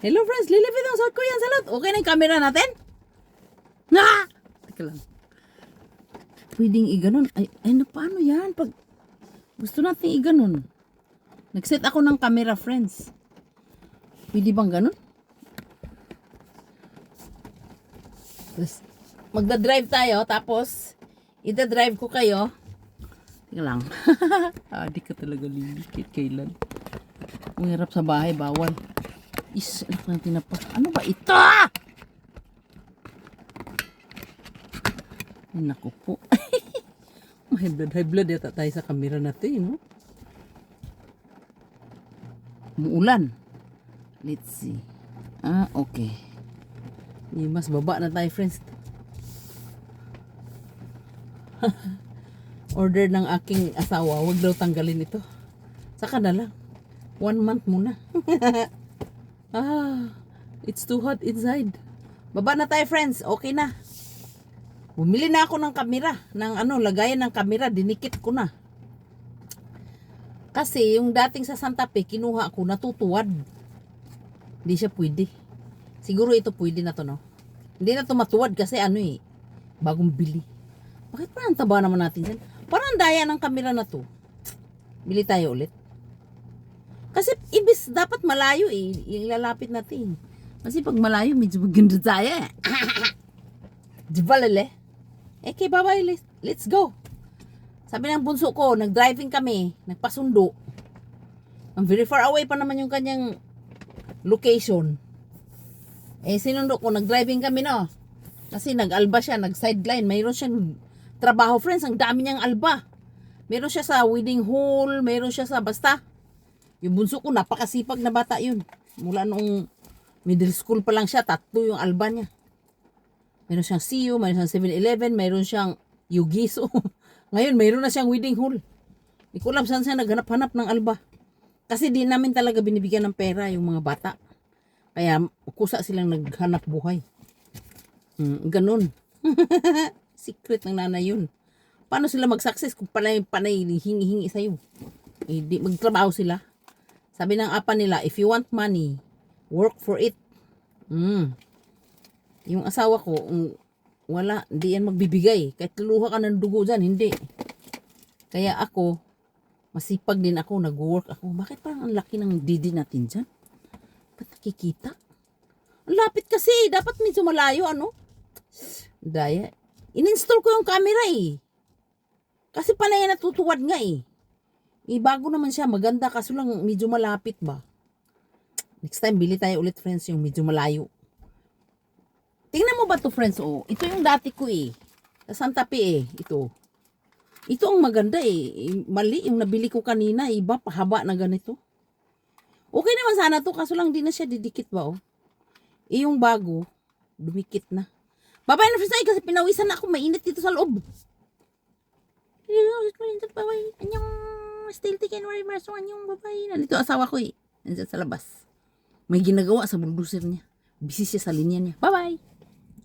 Hello friends, lilipit ang suot ko yan sa lot. Okay na yung camera natin? Na! Teka lang. Pwedeng iganon. Ay, ay na, paano yan? Pag gusto natin iganon. Nag-set ako ng camera friends. Pwede bang ganon? Tapos, magda-drive tayo, tapos, ida-drive ko kayo. Teka lang. ah, di ka talaga lilikit kailan. Kung hirap sa bahay, bawal. Is, anak ng tinapa. Ano ba ito? Ay, naku po. high blood, high blood yata tayo sa camera natin, no? Umuulan. Let's see. Ah, okay. Di mas baba na tayo, friends. Order ng aking asawa, wag daw tanggalin ito. Saka na lang. One month muna. ah, it's too hot inside. Baba na tayo, friends. Okay na. Bumili na ako ng kamera. Ng ano, lagayan ng kamera. Dinikit ko na. Kasi yung dating sa Santa Fe, kinuha ko, natutuwad. Hindi siya pwede. Siguro ito pwede na to, no? Hindi na to matuwad kasi ano eh, bagong bili. Bakit parang taba naman natin yan? Parang daya ng kamera na to. Bili tayo ulit. Kasi ibis dapat malayo eh, yung lalapit natin. Kasi pag malayo, medyo maganda tayo eh. Di ba lele? Eh, kay babay, let's, let's go. Sabi ng bunso ko, nag-driving kami, nagpasundo. Ang very far away pa naman yung kanyang location. Eh, sinundo ko, nag-driving kami, no? Kasi nag-alba siya, nag-sideline. Mayroon siyang trabaho, friends. Ang dami niyang alba. Meron siya sa wedding hall, meron siya sa basta. Yung bunso ko, napakasipag na bata yun. Mula noong middle school pa lang siya, tatlo yung alba niya. Meron siyang CU, meron siyang 7-Eleven, meron siyang Yugiso. Ngayon, meron na siyang wedding hall. Hindi ko alam saan siya naghanap-hanap ng alba. Kasi di namin talaga binibigyan ng pera yung mga bata. Kaya kusa silang naghanap buhay. Mm, ganun. Secret ng nanay yun. Paano sila mag-success kung panay, panay hingi-hingi sa'yo? Eh, di, magtrabaho sila. Sabi ng apa nila, if you want money, work for it. Mm. Yung asawa ko, um, wala, hindi yan magbibigay. Kahit luha ka ng dugo dyan, hindi. Kaya ako, masipag din ako, nag-work ako. Bakit parang ang laki ng didi natin dyan? Ba't nakikita? Ang lapit kasi, dapat medyo malayo, ano? Daya. In-install ko yung camera eh. Kasi panay natutuwad nga eh. Eh, bago naman siya, maganda kaso lang medyo malapit ba? Next time, bili tayo ulit friends yung medyo malayo. Tingnan mo ba to friends? Oh, ito yung dati ko eh. Sa Santa Fe eh. Ito. Ito ang maganda eh. Eh, Mali yung nabili ko kanina. Iba, pahaba na ganito. Okay naman sana to. Kaso lang di na siya didikit ba oh. Eh yung bago, dumikit na. Babay na friends ay kasi pinawisan na ako. Mainit dito sa loob. Anyong still taken worry verso anyong babay. Nandito asawa ko eh. Nandiyan sa labas. May ginagawa sa bulldozer niya. Busy siya sa linya niya. Bye-bye!